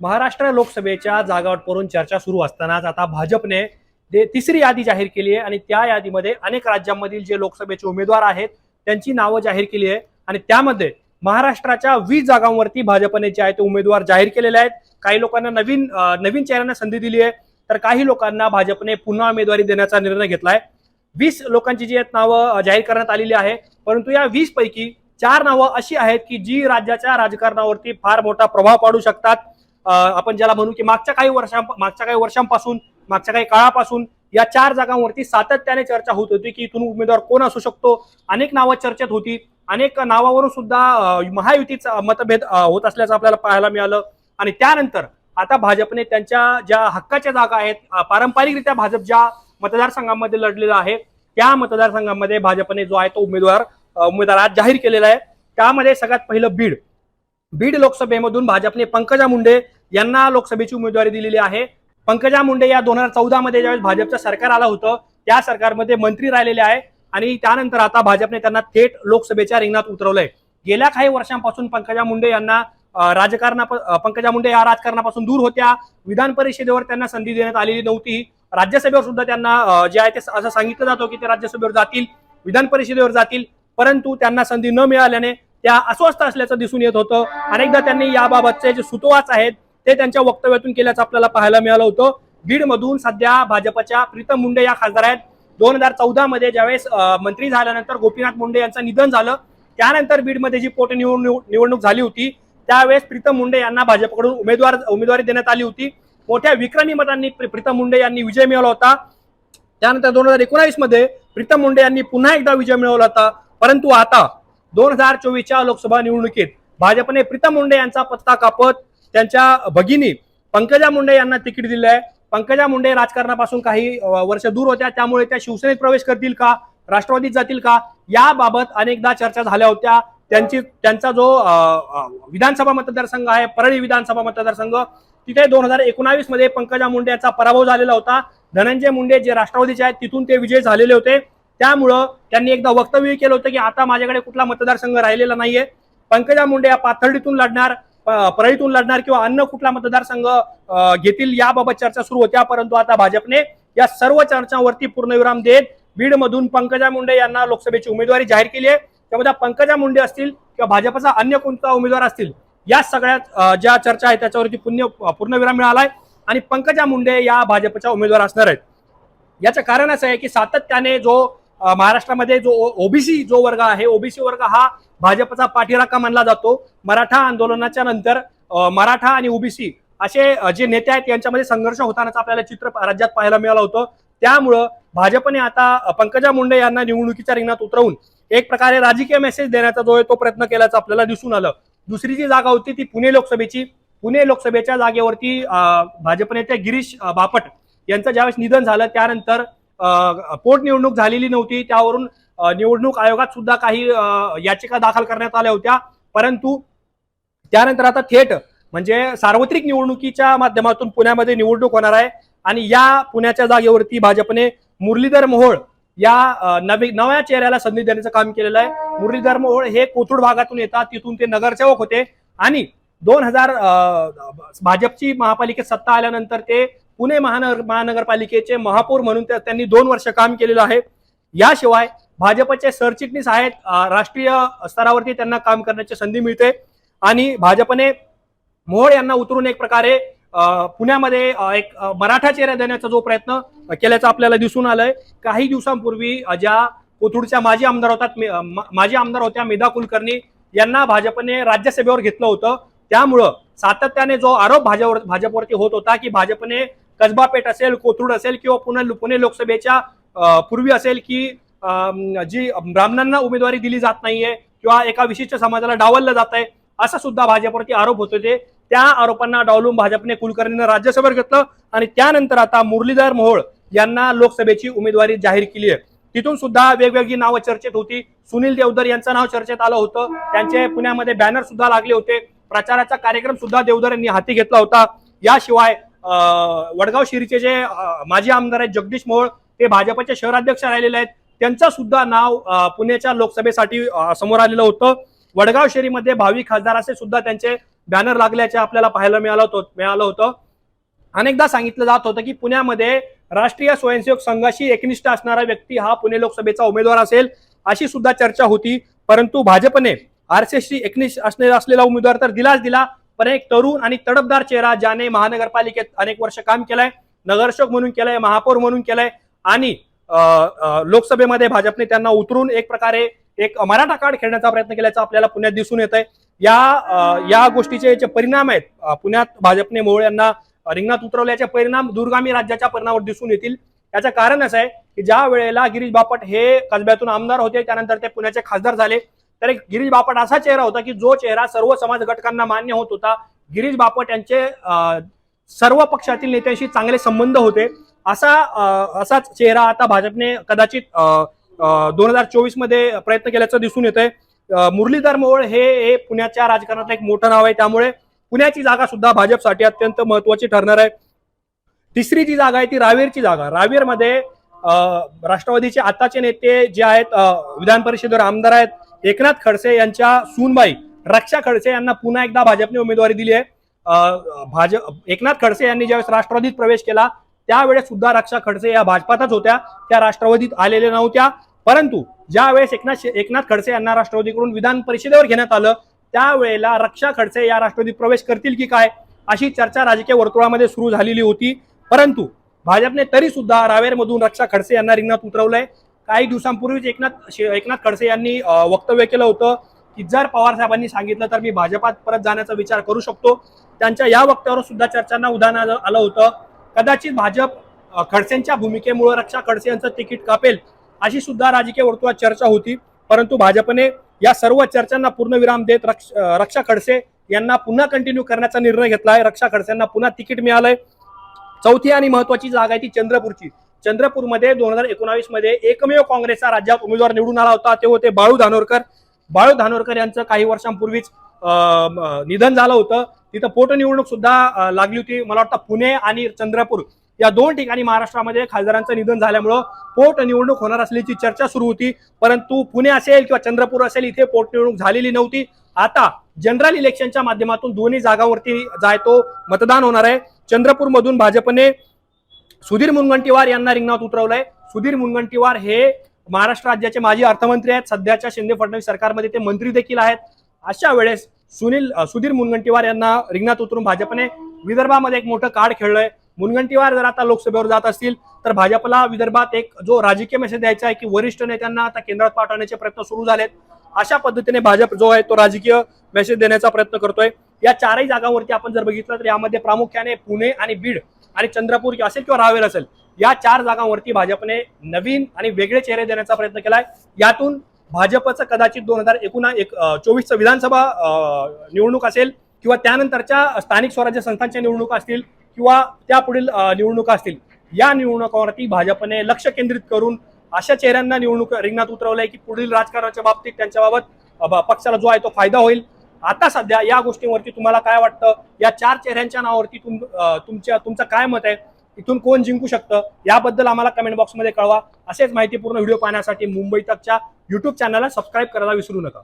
महाराष्ट्र लोकसभेच्या जागावटवरून चर्चा सुरू असतानाच आता भाजपने जे तिसरी यादी जाहीर केली आहे आणि त्या यादीमध्ये अनेक राज्यांमधील जे लोकसभेचे उमेदवार आहेत त्यांची नावं जाहीर केली आहे. आणि त्यामध्ये महाराष्ट्राच्या वीस जागांवरती भाजपने जे आहे ते उमेदवार जाहीर केलेले आहेत. काही लोकांना नवीन नवीन चेहऱ्यांना संधी दिली आहे. तर काही लोकांना भाजपने पुन्हा उमेदवारी देण्याचा निर्णय घेतलाय. वीस लोकांची जी आहेत नावं जाहीर करण्यात आलेली आहे. परंतु या वीस पैकी चार नावं अशी आहेत की जी राज्याच्या राजकारणावरती फार मोठा प्रभाव पाडू शकतात. आपण ज्याला म्हणू की मागच्या काही वर्षां मागच्या काही वर्षांपासून मागच्या काही काळापासून या चार जागांवरती सातत्याने चर्चा होत होती की इथून उमेदवार कोण असू शकतो. अनेक नावं चर्चेत होती. अनेक नावावरून सुद्धा महायुतीचा मतभेद होत असल्याचं आपल्याला पाहायला मिळालं. आणि त्यानंतर आता भाजपने त्यांच्या ज्या हक्काच्या जागा आहेत पारंपरिकरित्या भाजप ज्या मतदारसंघामध्ये लढलेला आहे त्या मतदारसंघामध्ये भाजपने जो आहे तो उमेदवार उमेदवार आज जाहीर केलेला आहे. त्यामध्ये सगळ्यात पहिलं बीड. बीड लोकसभेमधून भाजपने पंकजा मुंडे यांना लोकसभेची उमेदवारी दिलेली आहे. पंकजा मुंडे या दोन हजार चौदा मध्ये ज्यावेळेस भाजपचं सरकार आलं होतं त्या सरकारमध्ये मंत्री राहिलेले आहे आणि त्यानंतर आता भाजपने त्यांना थेट लोकसभेच्या रिंगणात उतरवलंय. गेल्या काही वर्षांपासून पंकजा मुंडे यांना राजकारणा पंकजा मुंडे या राजकारणापासून दूर होत्या. विधान परिषदेवर त्यांना संधी देण्यात आलेली नव्हती. राज्यसभेवर सुद्धा त्यांना जे आहे ते असं सांगितलं जातं की ते राज्यसभेवर जातील विधान परिषदेवर जातील परंतु त्यांना संधी न मिळाल्याने त्या अस्वस्थ असल्याचं दिसून येत होतं. अनेकदा त्यांनी याबाबतचे जे सुतोवाच आहेत ते त्यांच्या वक्तव्यातून केल्याचं आपल्याला पाहायला मिळालं होतं. बीडमधून सध्या भाजपच्या प्रीतम मुंडे या खासदार आहेत. दोन हजार चौदा मध्ये ज्यावेळेस मंत्री झाल्यानंतर गोपीनाथ मुंडे यांचं निधन झालं त्यानंतर बीडमध्ये जी पोट निवडणूक निवडणूक झाली होती त्यावेळेस प्रीतम मुंडे यांना भाजपकडून उमेदवार उमेदवारी देण्यात आली होती. मोठ्या विक्रमी मतांनी प्रीतम मुंडे यांनी विजय मिळवला होता. त्यानंतर दोन हजार एकोणावीसमध्ये प्रीतम मुंडे यांनी पुन्हा एकदा विजय मिळवला होता. परंतु आता दोन हजार चोवीसच्या लोकसभा निवडणुकीत भाजपने प्रीतम मुंडे यांचा पत्ता कापत त्यांच्या भगिनी पंकजा मुंडे यांना तिकीट दिलं आहे पंकजा मुंडे राजकारणापासून काही वर्ष दूर होत्या. त्यामुळे त्या शिवसेनेत प्रवेश करतील का? राष्ट्रवादीत जातील का? याबाबत अनेकदा चर्चा झाल्या होत्या. त्यांची त्यांचा जो विधानसभा मतदारसंघ आहे परळी विधानसभा मतदारसंघ तिथे दोन हजार एकोणावीसमध्ये पंकजा मुंडे यांचा पराभव झालेला होता. धनंजय मुंडे जे राष्ट्रवादीचे आहेत तिथून ते विजय झालेले होते. त्यामुळं त्यांनी एकदा वक्तव्य केलं होतं की आता माझ्याकडे कुठला मतदारसंघ राहिलेला नाहीये. पंकजा मुंडे या पाथर्डीतून लढणार. परळीतून लढणार किंवा अन्य कुठला मतदारसंघ घेतील याबाबत चर्चा सुरू होत्या परंतु आता भाजपने या सर्व चर्चांवरती पूर्णविराम देत बीडमधून पंकजा मुंडे यांना लोकसभेची उमेदवारी जाहीर केली आहे. त्यामुळे पंकजा मुंडे असतील किंवा भाजपचा अन्य कोणता उमेदवार असतील या सगळ्यात ज्या चर्चा आहेत त्याच्यावरती पुण्य पूर्णविराम मिळालाय. आणि पंकजा मुंडे या भाजपच्या उमेदवार असणार आहेत. याचं कारण असं आहे की सातत्याने जो महाराष्ट्रामध्ये जो ओबीसी जो वर्ग आहे ओबीसी वर्ग हा भाजपचा पाठीराखा मानला जातो. मराठा आंदोलनाच्या नंतर मराठा आणि ओबीसी असे जे नेते आहेत यांच्यामध्ये संघर्ष होतानाच आपल्याला चित्र राज्यात पाहायला मिळालं होतं. त्यामुळं भाजपने आता पंकजा मुंडे यांना निवडणुकीच्या रिंगणात उतरवून एक प्रकारे राजकीय मेसेज देण्याचा जो आहे तो प्रयत्न केल्याचं आपल्याला दिसून आलं. दुसरी जी जागा होती ती पुणे लोकसभेची. पुणे लोकसभेच्या जागेवरती भाजप नेते गिरीश बापट यांचं ज्यावेळेस निधन झालं त्यानंतर पोटनिवडणूक झालेली नव्हती. त्यावरून निवडणूक आयोगात सुद्धा काही याचिका दाखल करण्यात आल्या होत्या. परंतु त्यानंतर आता थेट म्हणजे सार्वत्रिक निवडणुकीच्या माध्यमातून पुण्यामध्ये निवडणूक होणार आहे आणि या पुण्याच्या जागेवरती भाजपने मुरलीधर मोहोळ या नवी नव्या चेहऱ्याला संधी देण्याचं काम केलेलं आहे. मुरलीधर मोहोळ हे कोथरूड भागातून येतात. तिथून ते नगरसेवक होते. आणि दोन हजार भाजपची महापालिकेत सत्ता आल्यानंतर ते पुणे महानगर महानगरपालिकेचे महापौर म्हणून त्यांनी दोन वर्ष काम केलेलं आहे. याशिवाय भाजपचे सरचिटणीस आहेत राष्ट्रीय स्तरावरती त्यांना काम करण्याची संधी मिळते. आणि भाजपने मोहोळ यांना उतरून एक प्रकारे पुण्यामध्ये एक मराठा चेहरा देण्याचा जो प्रयत्न केल्याचा आपल्याला दिसून आलंय. काही दिवसांपूर्वी ज्या कोथरूडच्या माजी आमदार होतात माजी आमदार होत्या मेधा कुलकर्णी यांना भाजपने राज्यसभेवर घेतलं होतं. त्यामुळं सातत्याने जो आरोप भाजपवर भाजपवरती होत होता की भाजपने कसबा पेठ असेल कोथरूड असेल किंवा पुणे पुणे लोकसभेच्या पूर्वी असेल की जी ब्राह्मणांना उमेदवारी दिली जात नाहीये किंवा एका विशिष्ट समाजाला डावललं जात आहे असं सुद्धा भाजपवरती आरोप होत होते. त्या आरोपांना डावलून भाजपने कुलकर्णीनं राज्यसभेवर घेतलं आणि त्यानंतर आता मुरलीधर मोहोळ यांना लोकसभेची उमेदवारी जाहीर केली आहे. तिथून सुद्धा वेगवेगळी नावं चर्चेत होती. सुनील देवधर यांचं नाव चर्चेत आलं होतं. त्यांचे पुण्यामध्ये बॅनर सुद्धा लागले होते. प्रचाराचा कार्यक्रम सुद्धा देवधर यांनी हाती घेतला होता. याशिवाय वडगाव शिरीचे जे माजी आमदार आहेत जगदीश मोहोळ ते भाजपचे शहराध्यक्ष राहिलेले आहेत. त्यांचं सुद्धा नाव पुण्याच्या लोकसभेसाठी समोर आलेलं होतं. वडगाव शहरीमध्ये भावी खासदार असे सुद्धा त्यांचे बॅनर लागल्याचे आपल्याला पाहायला मिळालं होतं मिळालं होतं. अनेकदा सांगितलं जात होतं की पुण्यामध्ये राष्ट्रीय स्वयंसेवक संघाशी एकनिष्ठ असणारा व्यक्ती हा पुणे लोकसभेचा उमेदवार असेल अशी सुद्धा चर्चा होती. परंतु भाजपने आरसीएसशी एकनिष्ठ असणे असलेला उमेदवार तर दिलाच दिला पण एक तरुण आणि तडपदार चेहरा ज्याने महानगरपालिकेत अनेक वर्ष काम केलंय नगरसेवक म्हणून केलंय महापौर म्हणून केलंय आणि लोकसभेमध्ये भाजपने त्यांना उतरून एक प्रकारे एक मराठा कार्ड खेळण्याचा प्रयत्न केल्याचा आपल्याला पुण्यात दिसून येत आहे या या गोष्टीचे जे परिणाम आहेत पुण्यात भाजपने मोहोळ यांना रिंगणात उतरवल्याचे परिणाम दूरगामी राज्याच्या परिणामावर दिसून येतील. याचं कारण असं आहे की ज्या वेळेला गिरीश बापट हे कसब्यातून आमदार होते त्यानंतर ते पुण्याचे खासदार झाले तर एक गिरीश बापट असा चेहरा होता की जो चेहरा सर्व समाज घटकांना मान्य होत होता. गिरीश बापट यांचे सर्व पक्षातील नेत्यांशी चांगले संबंध होते. असा असाच चेहरा आता भाजपने कदाचित दोन हजार चोवीसमध्ये प्रयत्न केल्याचं दिसून येत आहे मुरलीधर मोहोळ हे पुण्याच्या राजकारणात एक मोठं नाव आहे. त्यामुळे पुण्याची जागा सुद्धा भाजपसाठी अत्यंत महत्वाची ठरणार आहे. तिसरी जी जागा आहे ती रावेरची जागा. रावेरमध्ये राष्ट्रवादीचे आताचे नेते जे आहेत विधान परिषदेवर आमदार आहेत एकनाथ खडसे यांच्या सूनबाई रक्षा खडसे यांना पुन्हा एकदा भाजपने उमेदवारी दिली आहे. भाजप एकनाथ खडसे यांनी ज्यावेळेस राष्ट्रवादीत प्रवेश केला त्यावेळेस सुद्धा रक्षा खडसे या भाजपातच होत्या. त्या राष्ट्रवादीत आलेल्या नव्हत्या. परंतु ज्या वेळेस एकनाथ एकनाथ खडसे यांना राष्ट्रवादीकडून विधान परिषदेवर घेण्यात आलं त्यावेळेला रक्षा खडसे या राष्ट्रवादीत प्रवेश करतील की काय अशी चर्चा राजकीय वर्तुळामध्ये सुरू झालेली होती. परंतु भाजपने तरी सुद्धा रावेरमधून रक्षा खडसे यांना रिंगणात उतरवलंय. काही दिवसांपूर्वीच एकनाथ एकनाथ खडसे यांनी वक्तव्य केलं होतं. की जर पवार साहेबांनी सांगितलं तर मी भाजपात परत जाण्याचा विचार करू शकतो. त्यांच्या या वक्त्यावर सुद्धा चर्चांना उदाहरण आलं आलं होतं. कदाचित भाजप खडसेंच्या भूमिकेमुळे रक्षा खडसे यांचं तिकीट कापेल अशी सुद्धा राजकीय वर्तुळात चर्चा होती. परंतु भाजपने या सर्व चर्चांना पूर्णविराम देत रक्ष रक्षा खडसे यांना पुन्हा कंटिन्यू करण्याचा निर्णय घेतला आहे रक्षा खडसेंना पुन्हा तिकीट मिळालंय. चौथी आणि महत्वाची जागा आहे ती चंद्रपूरची. चंद्रपूरमध्ये दोन हजार एकोणावीसमध्ये एकमेव काँग्रेसचा राज्यात उमेदवार निवडून आला होता. ते होते बाळू धानोरकर. बाळू धानोरकर यांचं काही वर्षांपूर्वीच निधन झालं होतं. तिथं पोटनिवडणूक सुद्धा लागली होती. मला वाटतं पुणे आणि चंद्रपूर या दोन ठिकाणी महाराष्ट्रामध्ये खासदारांचं निधन झाल्यामुळं पोटनिवडणूक होणार असल्याची चर्चा सुरू होती. परंतु पुणे असेल किंवा चंद्रपूर असेल इथे पोटनिवडणूक झालेली नव्हती. आता जनरल इलेक्शनच्या माध्यमातून दोन्ही जागांवरती जाय तो मतदान होणार आहे. चंद्रपूरमधून भाजपने सुधीर मुनगंटीवार यांना रिंगणात उतरवलंय. सुधीर मुनगंटीवार हे महाराष्ट्र राज्याचे माजी अर्थमंत्री आहेत. सध्याच्या शिंदे फडणवीस सरकारमध्ये ते मंत्री देखील आहेत. अशा वेळेस सुनील सुधीर मुनगंटीवार यांना रिंगणात उतरून भाजपने विदर्भामध्ये एक मोठं कार्ड खेळलंय. मुनगंटीवार जर आता लोकसभेवर जात असतील तर भाजपला विदर्भात एक जो राजकीय मेसेज द्यायचा आहे की वरिष्ठ नेत्यांना आता केंद्रात पाठवण्याचे प्रयत्न सुरू झालेत. अशा पद्धतीने भाजप जो आहे तो राजकीय मेसेज देण्याचा प्रयत्न करतोय. या चारही जागांवरती आपण जर बघितलं तर यामध्ये प्रामुख्याने पुणे आणि बीड आणि चंद्रपूर असेल किंवा रावेर असेल या चार जागांवरती भाजपने नवीन आणि वेगळे चेहरे देण्याचा प्रयत्न केलाय. यातून भाजपचं कदाचित दोन हजार एकोणा एक चोवीसचं विधानसभा निवडणूक असेल किंवा त्यानंतरच्या स्थानिक स्वराज्य संस्थांच्या निवडणुका असतील किंवा त्यापुढील पुढील निवडणुका असतील या निवडणुकावरती भाजपने लक्ष केंद्रित करून अशा चेहऱ्यांना निवडणूक रिंगणात उतरवलंय की पुढील राजकारणाच्या बाबतीत त्यांच्याबाबत पक्षाला जो आहे तो फायदा होईल. आता सध्या या गोष्टींवरती तुम्हाला काय वाटतं? या चार चेहऱ्यांच्या नावावरती तुम तुमच्या तुमचं काय मत आहे? इथून कोण जिंकू शकतं याबद्दल आम्हाला कमेंट बॉक्समध्ये कळवा. असेच माहितीपूर्ण व्हिडिओ पाहण्यासाठी मुंबई तकच्या युट्यूब चॅनलला सबस्क्राईब करायला विसरू नका.